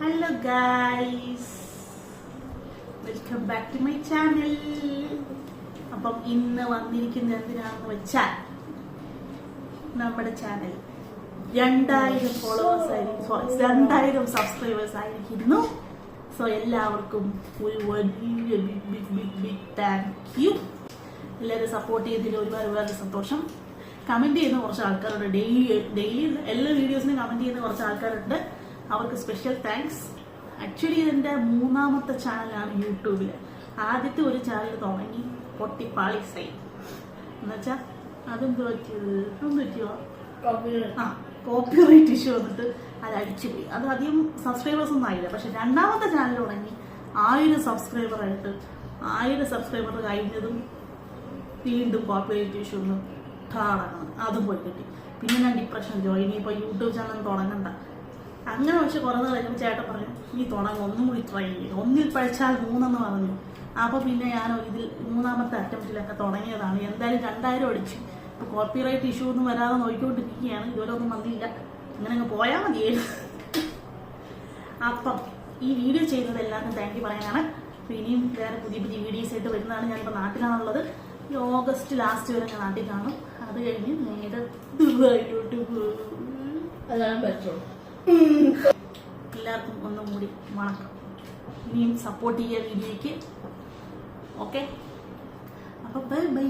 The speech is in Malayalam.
Hello guys welcome back to my channel അപ്പം ഇന്ന് വന്നിരിക്കുന്ന എന്തിനാണെന്ന് വെച്ചാൽ നമ്മുടെ ചാനൽ രണ്ടായിരം ഫോളോവേഴ്സ് ആയിരിക്കും സോറി രണ്ടായിരം സബ്സ്ക്രൈബേഴ്സ് ആയിരിക്കുന്നു. സോ എല്ലാവർക്കും ഒരു വലിയ big big big big thank you എല്ലാവരും സപ്പോർട്ട് ചെയ്തതിൽ ഒരുപാട് ഒരുപാട് സന്തോഷം. കമന്റ് ചെയ്യുന്ന കുറച്ച് ആൾക്കാരുണ്ട്. ഡെയിലി ഡെയിലി എല്ലാ വീഡിയോസിനും കമന്റ് ചെയ്യുന്ന കുറച്ച് ആൾക്കാരുണ്ട്. അവർക്ക് സ്പെഷ്യൽ താങ്ക്സ് ആക്ച്വലി ഇതിന്റെ മൂന്നാമത്തെ ചാനലാണ് യൂട്യൂബിൽ ആദ്യത്തെ ഒരു ചാനൽ തുടങ്ങി പൊട്ടിപ്പാളി സൈ. എന്നുവെച്ചാൽ അതെന്ത് പറ്റിയത് എന്ത് പറ്റിയോ? ആ കോപ്പിറൈറ്റ് ഇഷ്യൂ വന്നിട്ട് അത് അടിച്ചുപോയി അത് അധികം സബ്സ്ക്രൈബേഴ്സ് ഒന്നും ആയില്ല. പക്ഷെ രണ്ടാമത്തെ ചാനൽ തുടങ്ങി ആയിരം സബ്സ്ക്രൈബർ ആയിട്ട് ആയിരം സബ്സ്ക്രൈബർ കഴിഞ്ഞതും വീണ്ടും കോപ്പിറൈറ്റ് ഇഷ്യൂ ഒന്ന് ടാറാണ് അതും പോയി കിട്ടി. പിന്നെ ഞാൻ ഡിപ്രഷൻ ജോയിൻ ഇപ്പൊ യൂട്യൂബ് ചാനൽ തുടങ്ങണ്ട. അങ്ങനെ പക്ഷെ കുറെ കഴിഞ്ഞപ്പോൾ ചേട്ടൻ പറഞ്ഞു നീ തുടങ്ങും ഒന്നും കൂടി ട്രൈ ചെയ്യും. ഒന്നിൽ പഴിച്ചാൽ മൂന്നെന്ന് പറഞ്ഞു. അപ്പോൾ പിന്നെ ഞാൻ ഇതിൽ മൂന്നാമത്തെ അറ്റംപ്റ്റിലൊക്കെ തുടങ്ങിയതാണ്. എന്തായാലും രണ്ടായിരം അടിച്ചു. ഇപ്പൊ കോപ്പിറൈറ്റ് ഇഷ്യൂ ഒന്നും വരാതെ നോക്കിക്കൊണ്ടിരിക്കുകയാണ്. ഇതുവരെ ഒന്നും വന്നില്ല. അങ്ങനെ അങ്ങ് പോയാൽ മതിയായിരുന്നു. അപ്പം ഈ വീഡിയോ ചെയ്യുന്നത് എല്ലാവർക്കും താങ്ക് യു പറയാനാണ്. അപ്പൊ ഇനിയും വേറെ പുതിയ പുതിയ വീഡിയോസ് ആയിട്ട് വരുന്നതാണ് ഞാനിപ്പോൾ നാട്ടിലാണുള്ളത്. ഈ ഓഗസ്റ്റ് ലാസ്റ്റ് വരെ ഞാൻ നാട്ടിൽ കാണും. അത് കഴിഞ്ഞ് നേരെ ദുബായിലോട്ട് പോകും അതാണ് ബെറ്റർ എല്ലാവർക്കും ഒന്നും കൂടി വണക്കം. ഇനിയും സപ്പോർട്ട് ചെയ്യുക വീഡിയോയ്ക്ക്. ഓക്കെ അപ്പോൾ ബൈ ബൈ